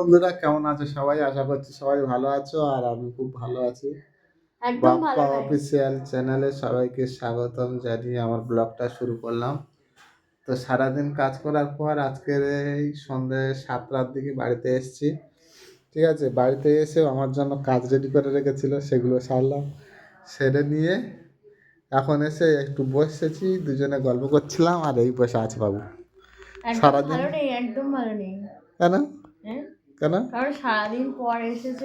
বন্ধুরা কেমন আছো সবাই? আশা করছি সবাই ভালো আছো আর আমি খুব ভালো আছি। বাপ্পা অফিসিয়াল চ্যানেলে সবাইকে স্বাগতম জানিয়ে আমার ব্লগটা শুরু করলাম। তো সারাদিন কাজ করার পর আজকের এই সন্ধে সাতটার দিকে বাড়িতে এসেছি। ঠিক আছে বাড়িতে এসে আমার জন্য কাজ রেডি করে রেখেছিল সেগুলো সারলাম সেরে নিয়ে এখন এসে একটু বসেছি দুজনে গল্প করছিলাম আর এই বসে আছে বাবু। সারাদিন- একদম ভালো নেই। কেন? কেন? কারণ সারাদিন পর এসেছ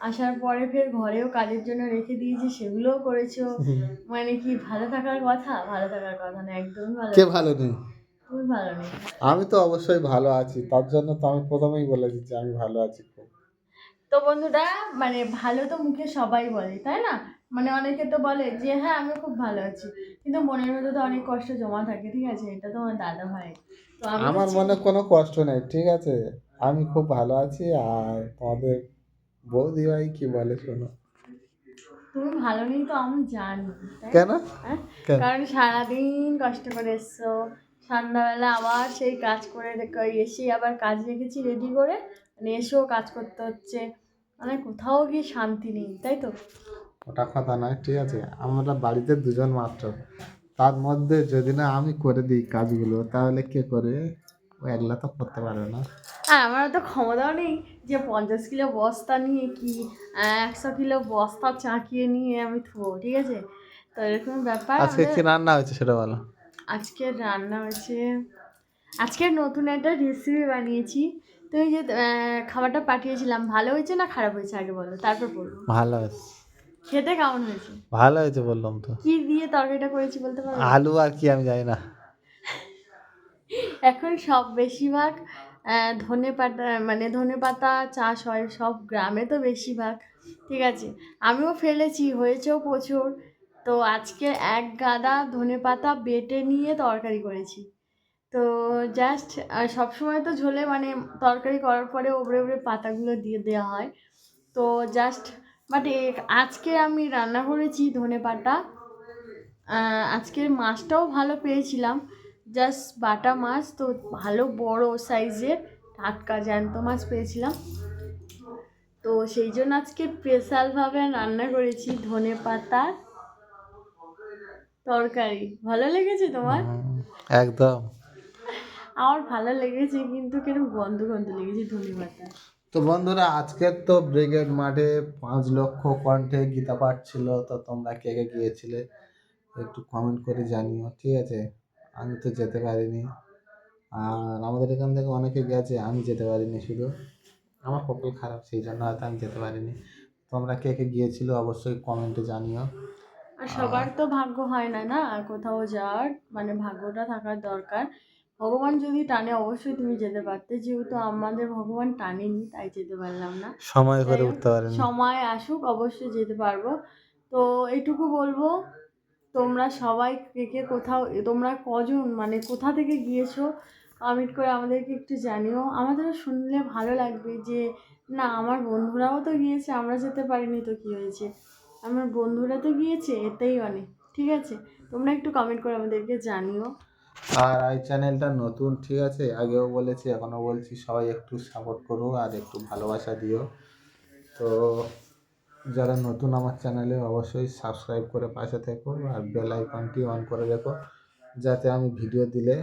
আসার পরে ফের ঘরেও কাজের জন্য রেখে দিয়েছি সেগুলোও করেছ। মানে কি ভালো থাকার কথা? ভালো থাকার কথা না একদমই ভালো কে ভালো নেই? তুমি ভালো নেই। আমি তো অবশ্যই ভালো আছি তার জন্য তো আমি প্রথমেই বলে দিচ্ছি আমি ভালো আছি খুব। তো বন্ধুরা মানে ভালো তো মুখে সবাই বলে তাই না? মানে অনেকে তো বলে যে হ্যাঁ আমি খুব ভালো আছি। কিন্তু মনের মধ্যে তো অনেক কষ্ট জমা থাকে ঠিক আছে? এটা তো আমার দাদা ভাই। তো আমার মনে কোনো কষ্ট নেই ঠিক আছে? আমি খুব ভালো আছি আর তোমাদের বৌদি ভাই কি বলে শোনো? তুমি ভালো নেই তো আমি জানি কেন? হ্যাঁ? কারণ সারাদিন কষ্ট করে এসছো সন্ধ্যাবেলা আবার সেই কাজ করে এসে আবার কাজ রেখেছি রেডি করে মানে এসেও কাজ করতে হচ্ছে মানে কোথাও গিয়ে শান্তি নেই তাই তো? ওটা কথা নয় ঠিক আছে আমরা বাড়িতে দুজন মাত্র তার মধ্যে যদি না আমি করে দিই কাজগুলো তাহলে কে করে? ও একলা তো করতে পারবে না। আর আমার তো ক্ষমতাও নেই যে পঞ্চাশ কিলো বস্তা নিয়ে কি একশো কিলো বস্তা চাকিয়ে নিয়ে আমি থবো ঠিক আছে? তো এরকম ব্যাপার আজকে কি রান্না হয়েছে সেটা বলো? আজকের রান্না হয়েছে আজকে নতুন একটা রেসিপি বানিয়েছি। তুমি যে খাবারটা পাঠিয়েছিলাম ভালো হয়েছে না খারাপ হয়েছে আগে বলো তারপর বলব। ভালো হয়েছে। খেতে কেমন হয়েছে? ভালো হয়েছে বললাম তো। কি দিয়ে তরকারিটা করেছি বলতে পারো আলু আর কি আমি জানি না। এখন সব বেশিরভাগ ধনে পাতা মানে ধনে পাতা চাষ হয় সব গ্রামে তো বেশিরভাগ, ঠিক আছে? আমিও ফেলেছি, হয়েছেও প্রচুর। তো আজকে এক গাদা ধনে পাতা বেটে নিয়ে তরকারি করেছি। তো জাস্ট সবসময় তো ঝোলে মানে তরকারি করার পরে ওপরে ওপরে পাতাগুলো দিয়ে দেওয়া হয়। তো জাস্ট বাট আজকে আমি রান্না করেছি ধনে পাতা। আজকের মাছটাও ভালো পেয়েছিলাম। জাস্ট বাটা মাছ তো ভালো বড় সাইজের টাটকা জ্যান্ত মাছ পেয়েছিলাম। তো সেই জন্য আজকে স্পেশালভাবে রান্না করেছি ধনে পাতা তরকারি। ভালো লেগেছে তোমার? একদম। আমার ভালো লেগেছে কিন্তু কীরকম গন্ধ গন্ধ লেগেছে ধনে পাতা। তো বন্ধুরা আজকের তো ব্রিগেড মাঠে পাঁচ লক্ষ কণ্ঠে গীতা পাঠ ছিল তো তোমরা কে কে গিয়েছিলে একটু কমেন্ট করে জানিও ঠিক আছে? আমি তো যেতে পারিনি। আর আমাদের এখান থেকে অনেকে গেছে আমি যেতে পারিনি শুধু। আমার কপাল খারাপ সেই জন্য হয়তো আমি যেতে পারিনি। তোমরা কে কে গিয়েছিল অবশ্যই কমেন্টে জানিও। আর সবার তো ভাগ্য হয় না না? আর কোথাও যাওয়ার মানে ভাগ্যটা থাকার দরকার। ভগবান যদি টানে অবশ্যই তুমি যেতে পারতে। যেহেতু আমাদের ভগবান টানেনি তাই যেতে পারলাম না। সময় করে উঠতে সময় আসুক অবশ্যই যেতে পারব। তো এইটুকু বলব তোমরা সবাই কে কে কোথাও, তোমরা কজন মানে কোথা থেকে গিয়েছো কমেন্ট করে আমাদেরকে একটু জানিও। আমাদেরও শুনলে ভালো লাগবে যে, না, আমার বন্ধুরাও তো গিয়েছে, আমরা যেতে পারিনি তো কী হয়েছে? আমার বন্ধুরা তো গিয়েছে, এতেই অনেক, ঠিক আছে? তোমরা একটু কমেন্ট করে আমাদেরকে জানিও। আর এই চ্যানেলটা নতুন, ঠিক আছে? আগেও বলেছি, এখনও বলছি, সবাই একটু সাপোর্ট করো আর একটু ভালোবাসা দিও। তো যারা নতুন আমার চ্যানেলে অবশ্যই সাবস্ক্রাইব করে পাশে থেকো আর বেল আইকনটি অন করে রেখো যাতে আমি ভিডিও দিলে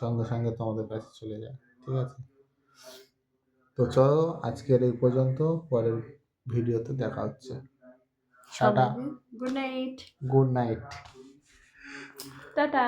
সঙ্গে সঙ্গে তোমাদের কাছে চলে যায় ঠিক আছে? তো চলো আজকের এই পর্যন্ত পরের ভিডিওতে দেখা হচ্ছে। Tata. Good night good night tata.